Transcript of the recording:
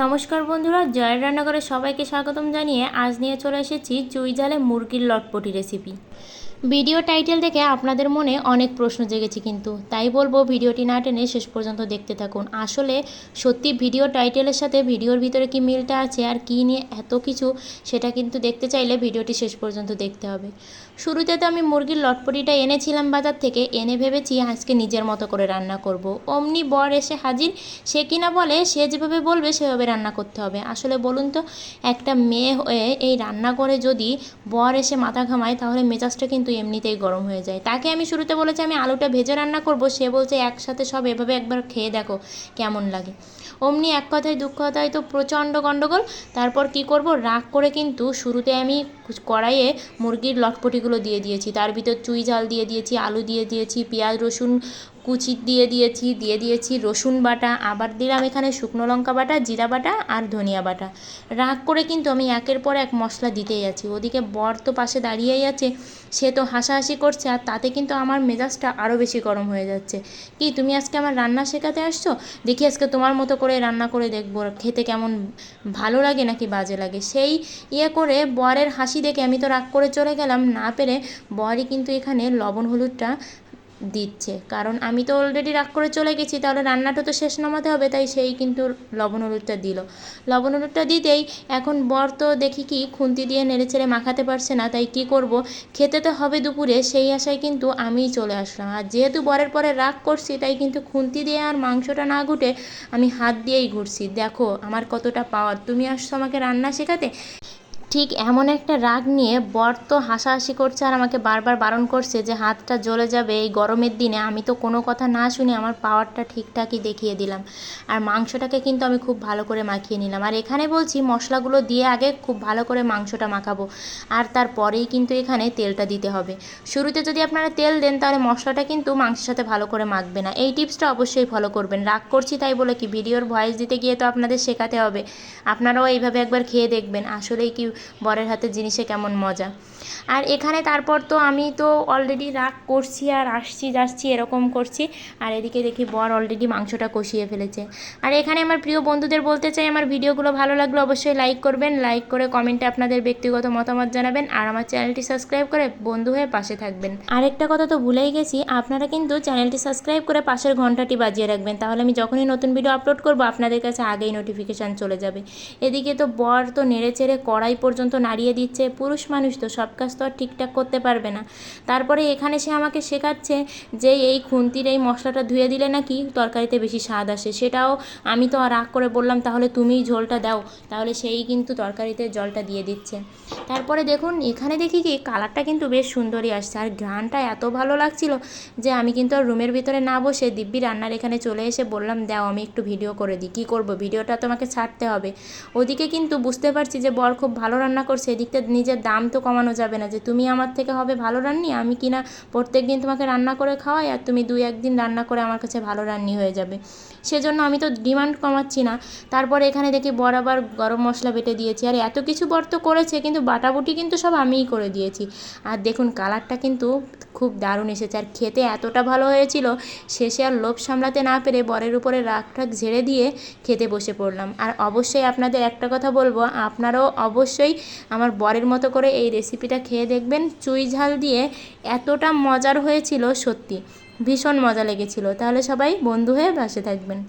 নমস্কার বন্ধুরা, জয়ের রান্নাঘরে সবাইকে স্বাগতম জানিয়ে আজ নিয়ে চলে এসেছি চুই জালে মুরগির লটপটি রেসিপি ভিডিও টাইটেল দেখে আপনাদের মনে অনেক প্রশ্ন জেগেছে কিন্তু, তাই বলব ভিডিওটি না টেনে শেষ পর্যন্ত দেখতে থাকুন। আসলে সত্যি ভিডিও টাইটেলের সাথে ভিডিওর ভিতরে কি মিলটা আছে আর কী নিয়ে এত কিছু, সেটা কিন্তু দেখতে চাইলে ভিডিওটি শেষ পর্যন্ত দেখতে হবে। শুরুতে তো আমি মুরগির লটপটিটা এনেছিলাম বাজার থেকে, এনে ভেবেছি আজকে নিজের মতো করে রান্না করব। অমনি বর এসে হাজির, সে কিনা বলে, সে যেভাবে বলবে সেভাবে রান্না করতে হবে। আসলে বলুন তো, একটা মেয়ে হয়ে এই রান্না করে যদি বর এসে মাথা ঘামায়, তাহলে মেজাজটা কিন্তু এমনিতেই গরম হয়ে যায়। তাকে আমি শুরুতে বলেছি, আমি আলুটা ভেজে রান্না করব। সে বলছে, একসাথে সব এভাবে একবার খেয়ে দেখো কেমন লাগে। অমনি এক কথায়, দুঃখ কথায় তো প্রচণ্ড গণ্ডগোল। তারপর কি করব? রাগ করে কিন্তু শুরুতে আমি কড়াইয়ে মুরগির লটপটিগুলো দিয়ে দিয়েছি। তার ভিতর চুই ঝাল দিয়ে দিয়েছি, আলু দিয়ে দিয়েছি, পেঁয়াজ, রসুন কুচি দিয়ে দিয়েছি দিয়ে দিয়েছি রসুন বাটা, আবার দিলাম এখানে শুকনো লঙ্কা বাটা, জিরা বাটা আর ধনিয়া বাটা। রাগ করে কিন্তু আমি একের পর এক মশলা দিতেই আছি। ওদিকে বর তো পাশে দাঁড়িয়েই আছে, সে তো হাসাহাসি করছে আর তাতে কিন্তু আমার মেজাজটা আরও বেশি গরম হয়ে যাচ্ছে। কি, তুমি আজকে আমার রান্না শেখাতে আসছো? দেখি আজকে তোমার মতো করে রান্না করে দেখব, খেতে কেমন ভালো লাগে নাকি বাজে লাগে। সেই ইয়ে করে বরের হাসি দেখে আমি তো রাগ করে চলে গেলাম, না পেরে বরই কিন্তু এখানে লবণ হলুদটা দিচ্ছে। কারণ আমি তো অলরেডি রাগ করে চলে গেছি, তাহলে রান্নাটা তো শেষ নামাতে হবে, তাই সেই কিন্তু লবণ হলুদটা দিল। লবণ হলুদটা দিতেই এখন বর তো দেখি কি খুন্তি দিয়ে নেড়ে ছেড়ে মাখাতে পারছে না, তাই কি করব? খেতে তো হবে দুপুরে, সেই আশায় কিন্তু আমিই চলে আসলাম। আর যেহেতু বরের পরে রাগ করছি, তাই কিন্তু খুন্তি দিয়ে আর মাংসটা না ঘুটে আমি হাত দিয়েই ঘুরছি। দেখো, আমার কতটা পাওয়ার তুমি আসছো আমাকে রান্না শেখাতে? ঠিক এমন একটা রাগ নিয়ে বর তো হাসাহাসি করছে আর আমাকে বারবার বারণ করছে যে হাতটা জ্বলে যাবে এই গরমের দিনে। আমি তো কোনো কথা না শুনে আমার পাওয়ারটা ঠিকঠাকই দেখিয়ে দিলাম। আর মাংসটাকে কিন্তু আমি খুব ভালো করে মাখিয়ে নিলাম। আর এখানে বলছি মশলাগুলো দিয়ে আগে খুব ভালো করে মাংসটা মাখাবো। আর তারপরেই কিন্তু এখানে তেলটা দিতে হবে। শুরুতে যদি আপনারা তেল দেন তাহলে মশলাটা কিন্তু মাংসের সাথে ভালো করে মাখবে না। এই টিপসটা অবশ্যই ফলো করবেন। রাগ করছি তাই বলে কি? ভিডিওর ভয়েস দিতে গিয়ে তো আপনাদের শেখাতে হবে। আপনারাও এইভাবে একবার খেয়ে দেখবেন। আসলেই কি বরের হাতে জিনিসে কেমন মজা। আর এখানে তারপর তো আমি তো অলরেডি রাগ করছি আর আসছি যাচ্ছি এরকম করছি। আর এদিকে দেখি বর অলরেডি মাংসটা কষিয়ে ফেলেছে। আর এখানে আমার প্রিয় বন্ধুদের বলতে চাই, আমার ভিডিওগুলো ভালো লাগলে অবশ্যই লাইক করবেন লাইক করে কমেন্টে আপনাদের ব্যক্তিগত মতামত জানাবেন আর আমার চ্যানেলটি সাবস্ক্রাইব করে বন্ধু হয়ে পাশে থাকবেন। আরেকটা কথা তো ভুলেই গেছি, আপনারা কিন্তু চ্যানেলটি সাবস্ক্রাইব করে পাশের ঘন্টাটি বাজিয়ে রাখবেন। তাহলে আমি যখনই নতুন ভিডিও আপলোড করব, আপনাদের কাছে আগেই নোটিফিকেশান চলে যাবে। এদিকে তো বর তো নেড়ে চেড়ে কড়াই পর্যন্ত নাড়িয়ে দিচ্ছে, পুরুষ মানুষ তো, সব কাজ তো আর ঠিকঠাক করতে পারবে না। তারপরে এখানে সে আমাকে শেখাচ্ছে যে এই খুন্তির এই মশলাটা ধুয়ে দিলে নাকি তরকারিতে বেশি স্বাদ আসে। সেটাও আমি তো আর রাগ করে বললাম, তাহলে তুমিই ঝোলটা দাও। তাহলে সেই কিন্তু তরকারিতে জলটা দিয়ে দিচ্ছে। তারপরে দেখুন, এখানে দেখি কি, কালারটা কিন্তু বেশ সুন্দরই আসছে। আর ঘ্রাণটা এত ভালো লাগছিল যে আমি কিন্তু আর রুমের ভিতরে না বসে দিব্যি রান্নার এখানে চলে এসে বললাম, দাও, আমি একটু ভিডিও করে দিই। কী করব? ভিডিওটা তোমাকে ছাড়তে হবে। ওদিকে কিন্তু বুঝতে পারছি যে বর খুব ভালো রান্না করছে। এদিকটা নিজের দাম তো কমানো যাবে না যে, তুমি আমার থেকে হবে ভালো রান্নি? আমি কিনা প্রত্যেক দিন তোমাকে রান্না করে খাওয়াই আর তুমি দুই একদিন রান্না করে আমার কাছে ভালো রান্নি হয়ে যাবে? সেজন্য আমি তো ডিমান্ড কমাচ্ছি না। তারপরে এখানে দেখি বর আবার গরম মশলা বেটে দিয়েছি। আর এত কিছু বর তো করেছে, কিন্তু বাটাবুটি কিন্তু সব আমিই করে দিয়েছি। আর দেখুন, কালারটা কিন্তু খুব দারুণ এসেছে। আর খেতে এতটা ভালো হয়েছিল, শেষে আর লোভ সামলাতে না পেরে বরের উপরে রাগ ঠাক ঝেড়ে দিয়ে খেতে বসে পড়লাম। আর অবশ্যই আপনাদের একটা কথা বলব, আপনারাও অবশ্যই আমার বরের মতো করে এই রেসিপিটা খেয়ে দেখবেন। চুই ঝাল দিয়ে এতটা মজার হয়েছিল, সত্যি। ভীষণ মজা লেগেছিল। তাহলে সবাই বন্ধু হয়ে বাসে থাকবেন।